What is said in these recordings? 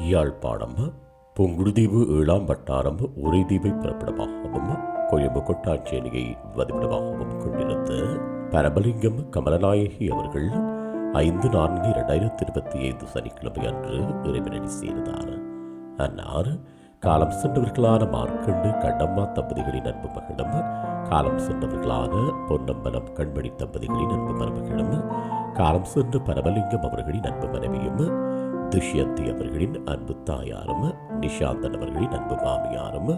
யாழ்ப்பாணம் புங்குடுதீவு ஏழாம் வட்டாரம் உரைதீவை பிறப்பிடமாகவும் கொழும்பு கொட்டாஞ்சேனியை வதிவிடமாகவும் கொண்டிருந்த பரமலிங்கம் கமலநாயகி அவர்கள் ஐந்து நான்கு இரண்டாயிரத்தி இருபத்தி ஐந்து சனிக்கிழமை அன்று இறைவனடி சேர்ந்தார். அன்னார் காலம் சென்றவர்களான மார்க்கண்டு கண்ணம்மா தம்பதிகளின் அன்பு மகளும் காலம் சென்றவர்களான பொன்னம்பலம் கண்மணி தம்பதிகளின் அன்பு மருமகளும் காலம் சென்ற பரமலிங்கம் அவர்களின் அன்பு மனைவியும் துஷ்யந்தி அவர்களின் அன்பு தாயாரும் நிஷாந்தன் அவர்களின் அன்பு மாமியாரும்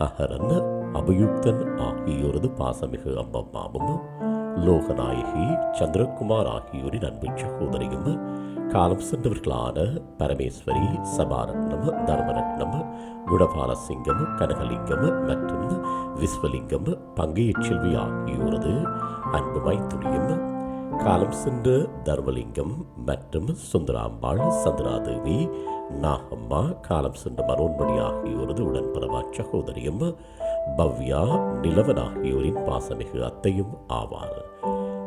அகரன் அபயுக்தன் ஆகியோரது பாசமிகு அம்மம்மாவும் லோகநாயகி சந்திரகுமார் ஆகியோரின் அன்பு சகோதரியும் காலம் சென்றவர்களான பரமேஸ்வரி சபாரத்னம் தர்மரத்னம் குணபாலசிங்கம் கனகலிங்கம் மற்றும் விஸ்வலிங்கம் பங்கையச்செல்வி ஆகியோரது அன்பு மைத்துரியும் காலம் சென்ற தர்மலிங்கம் மற்றும் சுந்தராம்பாள் சந்திராதேவி நாகம்மா காலம் சென்ற மனோன்மணி ஆகியோரது உடன்பிறவா சகோதரியும் பவ்யா நிலவன் ஆகியோரின் பாசமிகு அத்தையும் ஆவார்.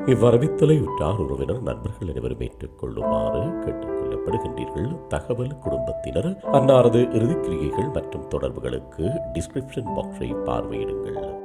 இவ்வரவித்தலை உற்றார் உறவினர் நண்பர்கள் அனைவரும் ஏற்றுக்கொள்ளுமாறு கேட்டுக்கொள்ளப்படுகின்றீர்கள் தகவல் குடும்பத்தினர் அன்னாரது இறுதிக்கிரியைகள் மற்றும் தொடர்புகளுக்கு டிஸ்கிரிப்ஷன் பாக்ஸை பார்வையிடுங்கள்.